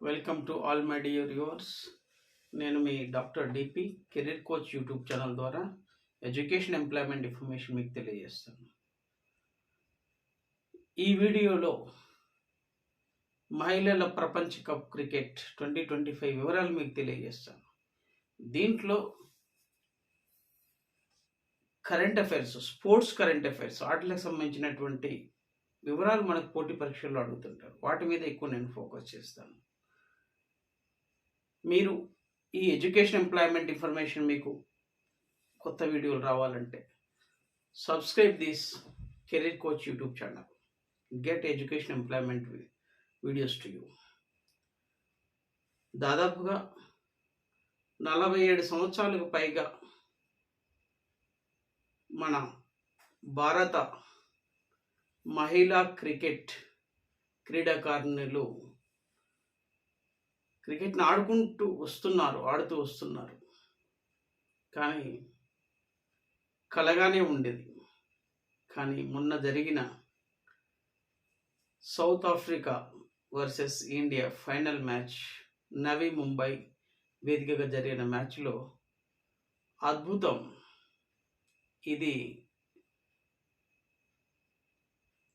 Welcome to all my dear viewers నేను మీ doctor DP career coach YouTube channel ద్వారా education employment information మీకు తెలియజేస్తాను ఈ వీడియోలో మహిళల ప్రపంచ cup cricket twenty twenty five వివరాలు మీకు తెలియజేస్తాను. దీంట్లో current affairs sports current affairs వాటికి సంబంధించినటువంటి వివరాలు మనకు పోటీ పరీక్షల్లో అడుగుతుంటారు. వాటి మీద ఎక్కువ నేను ఫోకస్ చేస్తాను. మీరు ఈ ఎడ్యుకేషన్ ఎంప్లాయ్మెంట్ ఇన్ఫర్మేషన్ మీకు కొత్త వీడియోలు రావాలంటే subscribe this career coach YouTube channel. Get education employment videos to you దాదాపుగా నలభై ఏడు సంవత్సరాలకు పైగా మన భారత మహిళా క్రికెట్ క్రీడాకారిణులు క్రికెట్ని ఆడుకుంటూ వస్తున్నారు ఆడుతూ వస్తున్నారు. కానీ కలగానే ఉండేది. కానీ మొన్న జరిగిన South Africa versus India final match Navi Mumbai వేదికగా జరిగిన మ్యాచ్లో అద్భుతం. ఇది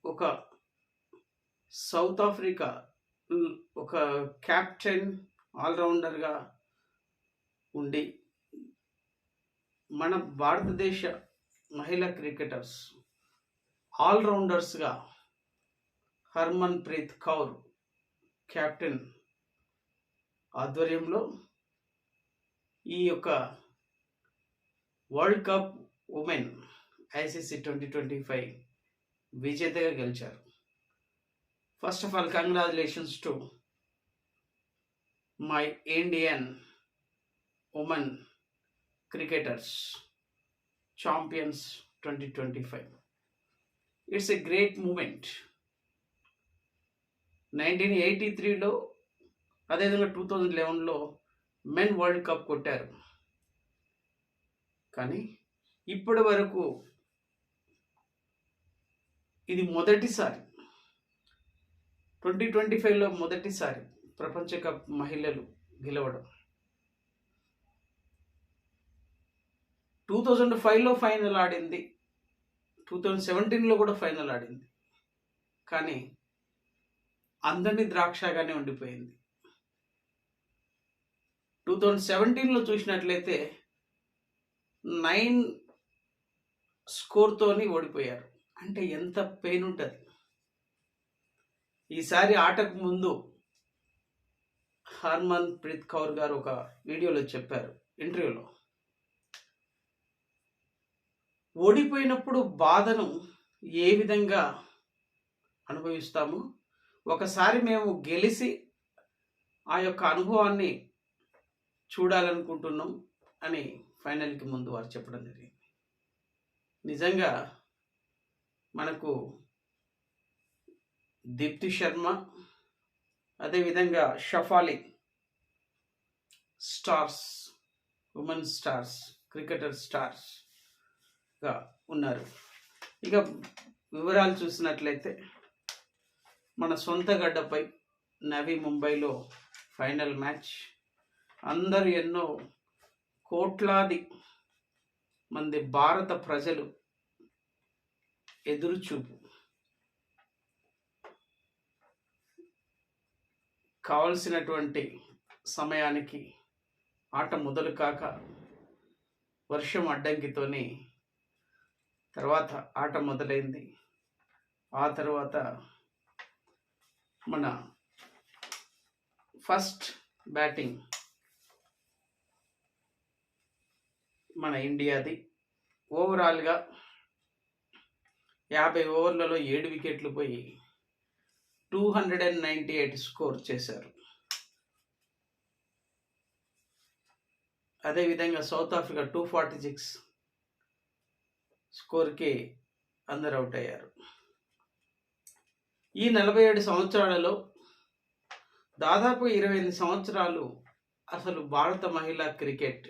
ఒక సౌత్ ఆఫ్రికా ఒక క్యాప్టెన్ ఆల్రౌండర్గా ఉండి మన భారతదేశ మహిళా క్రికెటర్స్ ఆల్రౌండర్స్గా హర్మన్ ప్రీత్ కౌర్ కెప్టెన్ ఆధ్వర్యంలో ఈ యొక్క world cup women ICC twenty twenty five విజేతగా గెలిచారు. First of all congratulations to my Indian women cricketers champions twenty twenty five. It's a great moment. Nineteen eighty త్రీలో అదేవిధంగా టూ థౌజండ్ లెవెన్లో men world cup కొట్టారు. కానీ ఇప్పటి వరకు ఇది మొదటిసారి. ట్వంటీ ట్వంటీ ఫైవ్లో మొదటిసారి ప్రపంచ కప్ మహిళలు గెలవడం. టూ థౌజండ్ ఫైవ్లో ఫైనల్ ఆడింది. టూ థౌజండ్ సెవెంటీన్లో కూడా ఫైనల్ ఆడింది. కానీ అందరినీ ద్రాక్షగానే ఉండిపోయింది. టూ థౌజండ్ సెవెంటీన్లో చూసినట్లయితే నైన్ స్కోర్తోని ఓడిపోయారు. అంటే ఎంత పెయిన్ ఉంటుంది. ఈసారి ఆటకు ముందు హర్మన్ ప్రీత్ కౌర్ గారు ఒక వీడియోలో చెప్పారు ఇంటర్వ్యూలో. ఓడిపోయినప్పుడు బాధను ఏ విధంగా అనుభవిస్తాము? ఒకసారి మేము గెలిచి ఆ యొక్క అనుభవాన్ని చూడాలనుకుంటున్నాం అని ఫైనల్కి ముందు వారు చెప్పడం జరిగింది. నిజంగా మనకు దీప్తి శర్మ అదేవిధంగా Shafali stars women stars cricketer స్టార్స్గా ఉన్నారు. ఇక వివరాలు చూసినట్లయితే మన సొంత గడ్డపై నవీ ముంబైలో ఫైనల్ మ్యాచ్. అందరూ ఎన్నో కోట్లాది మంది భారత ప్రజలు ఎదురుచూపు. కావలసినటువంటి సమయానికి ఆట మొదలు కాక వర్షం అడ్డంకితోని తర్వాత ఆట మొదలైంది. ఆ తర్వాత మన ఫస్ట్ బ్యాటింగ్ మన ఇండియాది. ఓవరాల్గా యాభై ఓవర్లలో ఏడు వికెట్లు పోయి two hundred and ninety eight score చేశారు. అదేవిధంగా South Africa two forty six స్కోర్కి అందరు అవుట్ అయ్యారు. ఈ నలభై ఏడు సంవత్సరాలలో దాదాపు ఇరవై ఎనిమిది సంవత్సరాలు అసలు భారత మహిళా క్రికెట్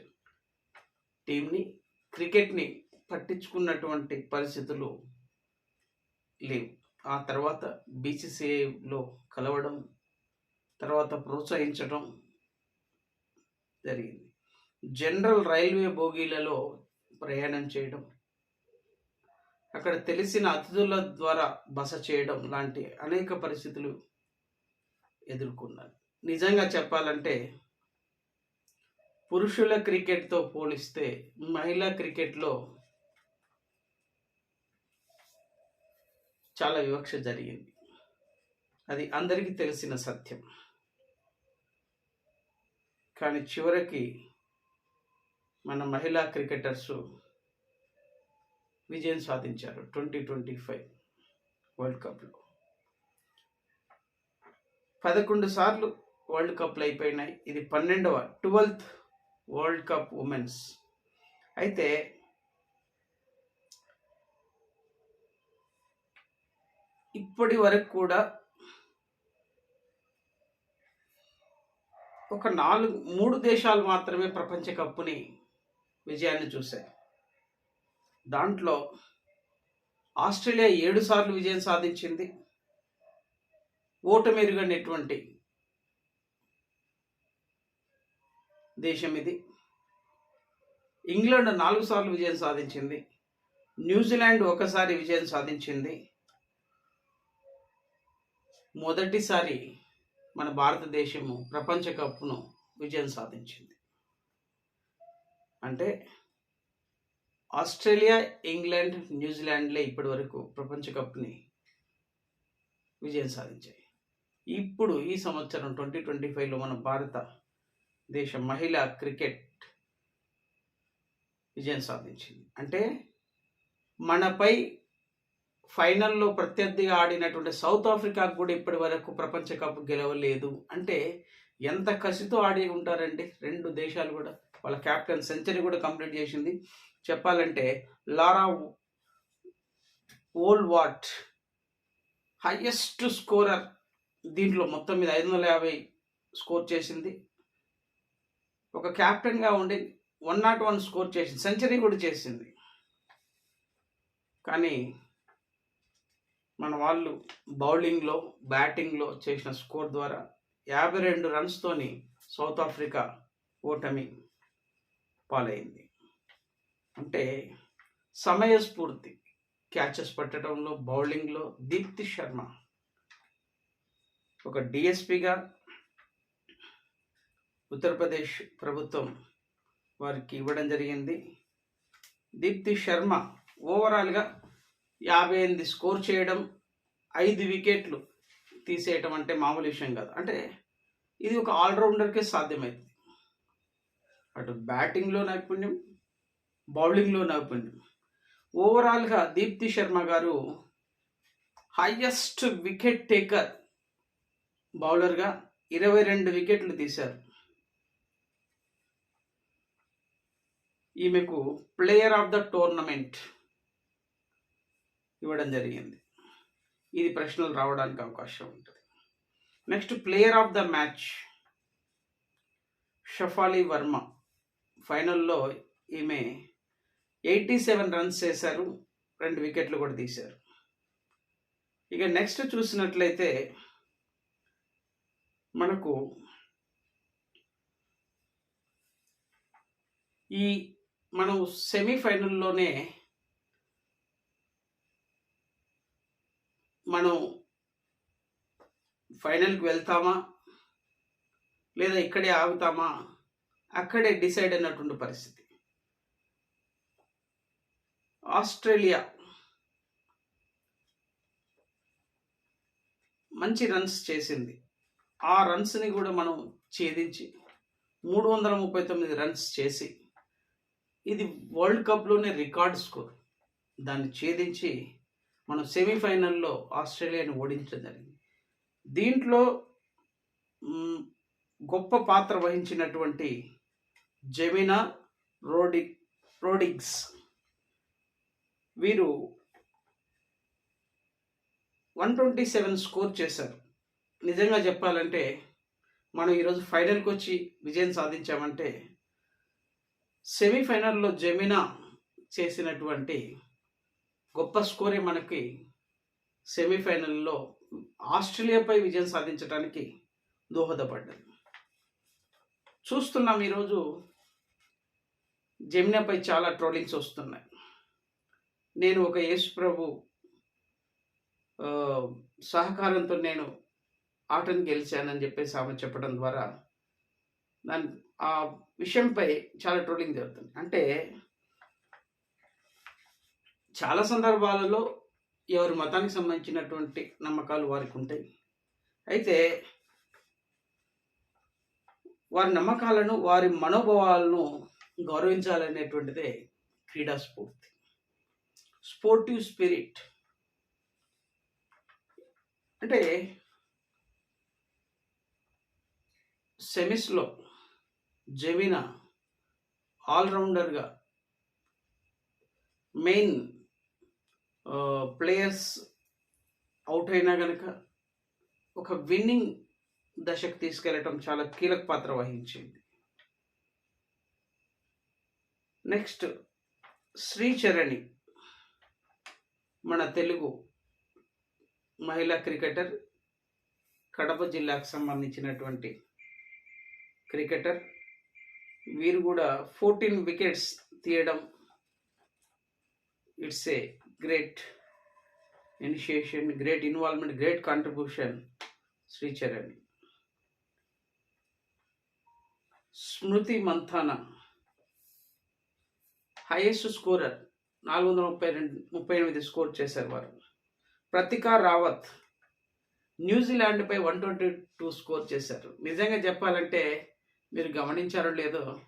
టీంని క్రికెట్ని పట్టించుకున్నటువంటి పరిస్థితులు లేవు. ఆ తర్వాత బీసీసీఐలో కలవడం తర్వాత ప్రోత్సహించడం జరిగింది. జనరల్ రైల్వే బోగీలలో ప్రయాణం చేయడం అక్కడ తెలిసిన అతిథుల ద్వారా బస చేయడం లాంటి అనేక పరిస్థితులు ఎదుర్కొన్నారు నిజంగా చెప్పాలంటే పురుషుల క్రికెట్తో పోలిస్తే మహిళా క్రికెట్లో చాలా వివక్ష జరిగింది. అది అందరికీ తెలిసిన సత్యం. కానీ చివరికి మన మహిళా క్రికెటర్స్ విజయం సాధించారు ట్వంటీ ట్వంటీ ఫైవ్ వరల్డ్ కప్లో. పదకొండు సార్లు వరల్డ్ కప్లు అయిపోయినాయి. ఇది పన్నెండవ ట్వెల్త్ వరల్డ్ కప్ ఉమెన్స్. అయితే ఇప్పటి వరకు కూడా ఒక నాలుగు మూడు దేశాలు మాత్రమే ప్రపంచ కప్పుని విజయాన్ని చూశాయి. దాంట్లో ఆస్ట్రేలియా ఏడు సార్లు విజయం సాధించింది. ఓటమెరుగనేటువంటి దేశం ఇది. ఇంగ్లాండ్ నాలుగు సార్లు విజయం సాధించింది. న్యూజిలాండ్ ఒకసారి విజయం సాధించింది. మొదటిసారి మన భారతదేశము ప్రపంచ కప్ను విజయం సాధించింది. అంటే ఆస్ట్రేలియా ఇంగ్లాండ్ న్యూజిలాండ్లే ఇప్పటి వరకు ప్రపంచ కప్ని విజయం సాధించాయి. ఇప్పుడు ఈ సంవత్సరం ట్వంటీ ట్వంటీ ఫైవ్లో మన భారత దేశ మహిళా క్రికెట్ విజయం సాధించింది. అంటే మనపై ఫైనల్లో ప్రత్యర్థిగా ఆడినటువంటి సౌత్ ఆఫ్రికాకు కూడా ఇప్పటి వరకు ప్రపంచ కప్ గెలవలేదు. అంటే ఎంత కసితో ఆడి ఉంటారండి రెండు దేశాలు కూడా. వాళ్ళ కెప్టెన్ సెంచరీ కూడా కంప్లీట్ చేసింది. చెప్పాలంటే Laura Wolvaardt highest scorer దీంట్లో మొత్తం మీద ఐదు వందల యాభై స్కోర్ చేసింది. ఒక కెప్టెన్గా ఉండి వన్ నాట్ వన్ స్కోర్ చేసింది సెంచరీ కూడా చేసింది. కానీ మన వాళ్ళు బౌలింగ్లో బ్యాటింగ్లో చేసిన స్కోర్ ద్వారా యాభై రెండు రన్స్తోని సౌత్ ఆఫ్రికా ఓటమి పాలైంది. అంటే సమయస్ఫూర్తి క్యాచెస్ పట్టడంలో బౌలింగ్లో దీప్తి శర్మ ఒక డిఎస్పిగా ఉత్తరప్రదేశ్ ప్రభుత్వం వారికి ఇవ్వడం జరిగింది. దీప్తి శర్మ ఓవరాల్గా యాభై ఎనిమిది స్కోర్ చేయడం ఐదు వికెట్లు తీసేయటం అంటే మామూలు విషయం కాదు. అంటే ఇది ఒక ఆల్రౌండర్కే సాధ్యమైంది. అటు బ్యాటింగ్లో నైపుణ్యం బౌలింగ్లో నైపుణ్యం. ఓవరాల్గా దీప్తి శర్మ గారు హయ్యెస్ట్ వికెట్ టేకర్ బౌలర్గా ఇరవై రెండు వికెట్లు తీశారు. ఈమెకు ప్లేయర్ ఆఫ్ ద టోర్నమెంట్ ఇవ్వడం జరిగింది. ఇది ప్రశ్నలు రావడానికి అవకాశం ఉంటుంది. Next player of the match Shafali Verma. ఫైనల్లో ఈమె ఎయిటీ సెవెన్ రన్స్ చేశారు రెండు వికెట్లు కూడా తీశారు. ఇక నెక్స్ట్ చూసినట్లయితే మనకు ఈ మనం సెమీఫైనల్లోనే మనం ఫైనల్కి వెళ్తామా లేదా ఇక్కడే ఆగుతామా అక్కడే డిసైడ్ అయినటువంటి పరిస్థితి. ఆస్ట్రేలియా. మంచి రన్స్ చేసింది. ఆ రన్స్ని కూడా మనం ఛేదించి మూడు వందల ముప్పై తొమ్మిది రన్స్ చేసి ఇది వరల్డ్ కప్లోనే రికార్డ్ స్కోర్. దాన్ని ఛేదించి మనం సెమీఫైనల్లో ఆస్ట్రేలియాని ఓడించడం జరిగింది. దీంట్లో గొప్ప పాత్ర వహించినటువంటి జెమినా రోడి రోడిగ్స్. వీరు వన్ ట్వంటీ సెవెన్ స్కోర్ చేశారు. నిజంగా చెప్పాలంటే మనం ఈరోజు ఫైనల్కి వచ్చి విజయం సాధించామంటే సెమీఫైనల్లో జెమినా చేసినటువంటి గొప్ప స్కోరే మనకి సెమీఫైనల్లో ఆస్ట్రేలియాపై విజయం సాధించడానికి దోహదపడ్డది చూస్తున్నాం ఈరోజు జెమినాపై చాలా ట్రోలింగ్స్ వస్తున్నాయి. నేను ఒక యేసు ప్రభు సహకారంతో నేను ఆటను గెలిచానని చెప్పేసి ఆమె చెప్పడం ద్వారా దాని ఆ విషయంపై చాలా ట్రోలింగ్ జరుగుతుంది. అంటే చాలా సందర్భాలలో ఎవరి మతానికి సంబంధించినటువంటి నమ్మకాలు వారికి ఉంటాయి. అయితే వారి నమ్మకాలను వారి మనోభావాలను గౌరవించాలనేటువంటిదే క్రీడా స్ఫూర్తి. స్పోర్టివ్ స్పిరిట్ అంటే సెమిస్లో జెమినా ఆల్రౌండర్గా మెయిన్ ప్లేయర్స్ అవుట్ అయినా కనుక ఒక విన్నింగ్ దశకు తీసుకెళ్ళటం చాలా కీలక పాత్ర వహించింది. నెక్స్ట్ శ్రీచరణి మన తెలుగు మహిళా క్రికెటర్ కడప జిల్లాకు సంబంధించినటువంటి క్రికెటర్. వీరు కూడా ఫోర్టీన్ వికెట్స్ తీయడం it's a great initiation great involvement great contribution Shricharan. Smriti Mandhana highest scorer నాలుగు వందల ముప్పై రెండు ముప్పై ఎనిమిది స్కోర్ చేశారు వారు. ప్రతికా రావత్ న్యూజిలాండ్పై వన్ ట్వంటీ టూ స్కోర్ చేశారు. నిజంగా చెప్పాలంటే మీరు గమనించారో లేదో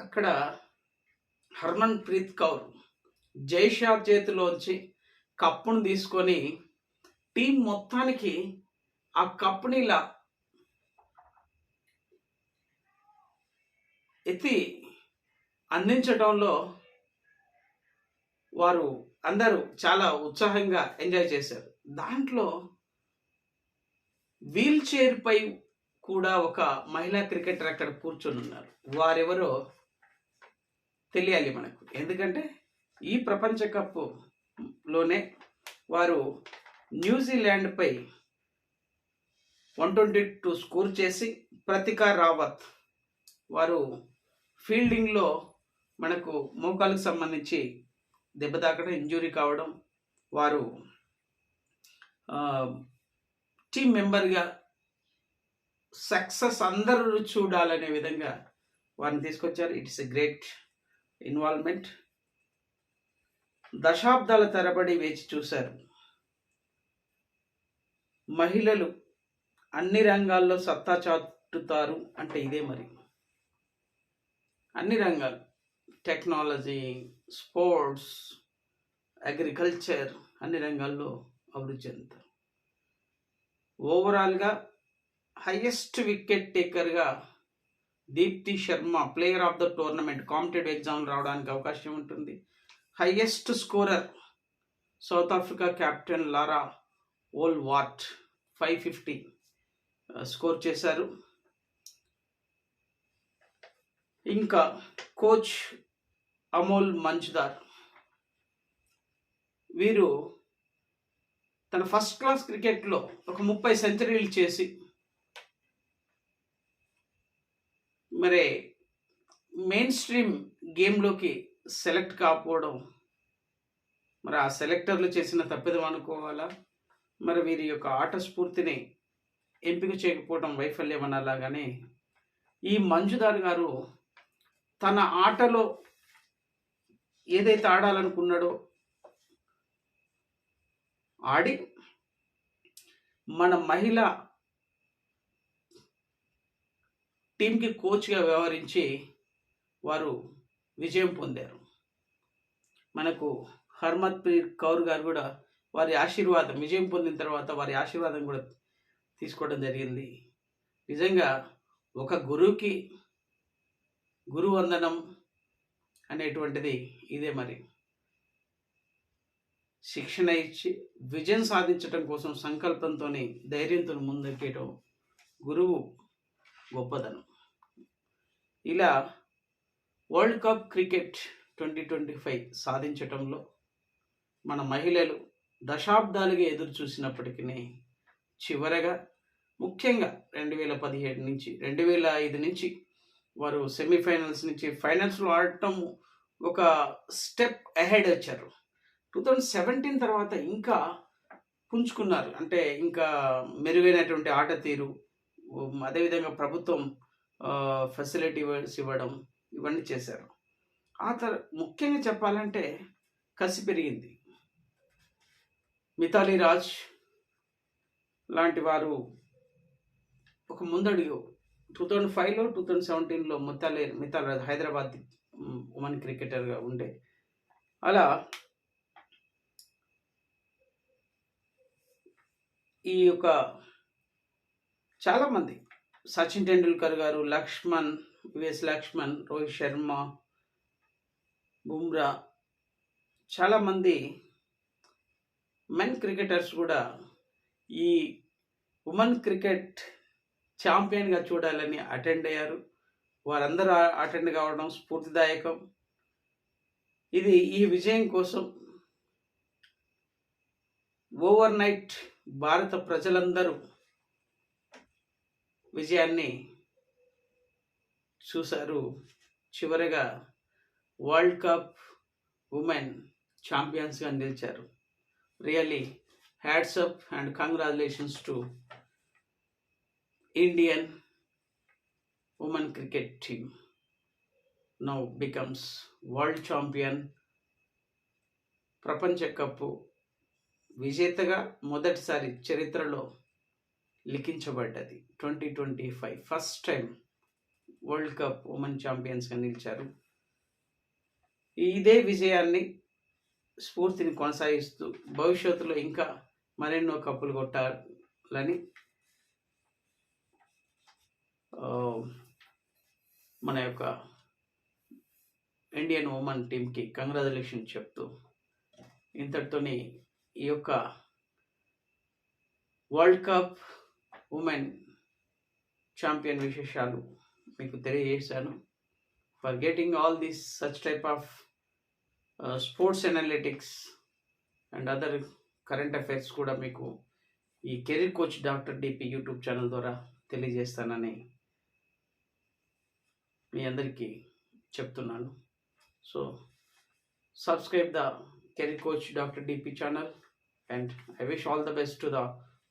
అక్కడ హర్మన్ ప్రీత్ కౌర్ జైషా చేతిలోంచి కప్పును తీసుకొని టీం మొత్తానికి ఆ కప్పుని ఇలా ఎత్తి అందించటంలో వారు అందరూ చాలా ఉత్సాహంగా ఎంజాయ్ చేశారు. దాంట్లో వీల్ చైర్పై కూడా ఒక మహిళా క్రికెటర్ అక్కడ కూర్చొని ఉన్నారు. వారెవరో తెలియాలి మనకు. ఎందుకంటే ఈ ప్రపంచ కప్లోనే వారు న్యూజిలాండ్పై వన్ ట్వంటీ టూ స్కోర్ చేసి ప్రతికా రావత్ వారు ఫీల్డింగ్లో మనకు మోకాలకు సంబంధించి దెబ్బ తాకడం ఇంజురీ కావడం వారు టీం మెంబర్గా సక్సెస్ అందరూ చూడాలనే విధంగా వారిని తీసుకొచ్చారు. It's a great involvement. దశాబ్దాల తరబడి వేచి చూశారు. మహిళలు అన్ని రంగాల్లో సత్తా చాటుతారు అంటే ఇదే మరి. అన్ని రంగాలు. టెక్నాలజీ స్పోర్ట్స్ అగ్రికల్చర్ అన్ని రంగాల్లో అభివృద్ధి చెందుతారు. ఓవరాల్గా highest wicket టేకర్గా Deepti Sharma player of the tournament competitive exam రావడానికి అవకాశం ఉంటుంది. Highest scorer South Africa captain Laura Wolvaardt five fifty score చేశారు. ఇంకా కోచ్ అమోల్ మంజ్దార్. వీరు తన ఫస్ట్ క్లాస్ క్రికెట్లో ఒక ముప్పై సెంచరీలు చేసి మరి మెయిన్ స్ట్రీమ్ గేమ్లోకి సెలెక్ట్ కాకపోవడం మరి ఆ సెలెక్టర్లు చేసిన తప్పిదం అనుకోవాలా? మరి వీరి యొక్క ఆట స్ఫూర్తిని ఎంపిక చేయకపోవడం వైఫల్యం అనాలాగానే ఈ మంజుదార్ గారు తన ఆటలో ఏదైతే ఆడాలనుకున్నాడో ఆడి మన మహిళ టీంకి కోచ్గా వ్యవహరించి వారు విజయం పొందారు. మనకు హర్మత్ ప్రీత్ కౌర్ గారు కూడా వారి ఆశీర్వాదం విజయం పొందిన తర్వాత వారి ఆశీర్వాదం కూడా తీసుకోవడం జరిగింది. నిజంగా ఒక గురువుకి గురువందనం అనేటువంటిది ఇదే మరి. శిక్షణ ఇచ్చి విజయం సాధించటం కోసం సంకల్పంతో ధైర్యంతో ముందుకేయటం గురువు గొప్పదనం. ఇలా world cup cricket twenty twenty five సాధించటంలో మన మహిళలు దశాబ్దాలుగా ఎదురు చూసినప్పటికీ చివరగా ముఖ్యంగా రెండు వేల పదిహేడు నుంచి రెండు వేల ఐదు నుంచి వారు సెమీఫైనల్స్ నుంచి ఫైనల్స్లో ఆడటం ఒక స్టెప్ అహెడ్ వచ్చారు. టూ థౌజండ్ సెవెంటీన్ తర్వాత ఇంకా పుంజుకున్నారు. అంటే ఇంకా మెరుగైనటువంటి ఆట తీరు అదేవిధంగా ప్రభుత్వం ఫెసిలిటీస్ ఇవ్వడం ఇవన్నీ చేశారు. ఆ తర్ ముఖ్యంగా చెప్పాలంటే కసి పెరిగింది. మిథాలీ రాజ్ లాంటి వారు ఒక ముందడుగు టూ థౌజండ్ ఫైవ్లో టూ థౌజండ్ సెవెంటీన్లో మిథాలీ మిథాలీ రాజ్ హైదరాబాద్ ఉమెన్ క్రికెటర్గా ఉండే. అలా ఈ యొక్క చాలామంది సచిన్ టెండూల్కర్ గారు లక్ష్మణ్ విఎస్ లక్ష్మణ్ రోహిత్ శర్మ బుమ్రా చాలామంది మెన్ క్రికెటర్స్ కూడా ఈ ఉమెన్ క్రికెట్ ఛాంపియన్గా చూడాలని అటెండ్ అయ్యారు. వారందరూ అటెండ్ కావడం స్ఫూర్తిదాయకం. ఇది ఈ విజయం కోసం ఓవర్ నైట్ భారత ప్రజలందరూ విజయాన్ని చూశారు. చివరిగా వరల్డ్ కప్ ఉమెన్ ఛాంపియన్స్గా నిలిచారు. Really hats and congratulations to Indian women cricket team now becomes world champion ప్రపంచ కప్పు విజేతగా మొదటిసారి చరిత్రలో లిఖించబడ్డది. Twenty twenty five first time world cup women ఛాంపియన్స్గా నిలిచారు. ఇదే విజయాన్ని స్ఫూర్తిని కొనసాగిస్తూ భవిష్యత్తులో ఇంకా మరెన్నో కప్పులు కొట్టాలని Um, మన యొక్క ఇండియన్ ఉమెన్ టీంకి కంగ్రాచులేషన్ చెప్తూ ఇంతటితోని ఈ యొక్క వరల్డ్ కప్ ఉమెన్ ఛాంపియన్ విశేషాలు మీకు తెలియజేశాను. For getting all these such type of sports analytics and other current affairs కూడా మీకు ఈ career coach doctor DP YouTube channel ద్వారా తెలియజేస్తానని మీ అందరికీ చెప్తున్నాను. So subscribe the career coach doctor DP channel and I wish all the best to the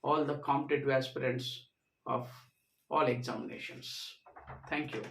all the competitive aspirants of all examinations thank you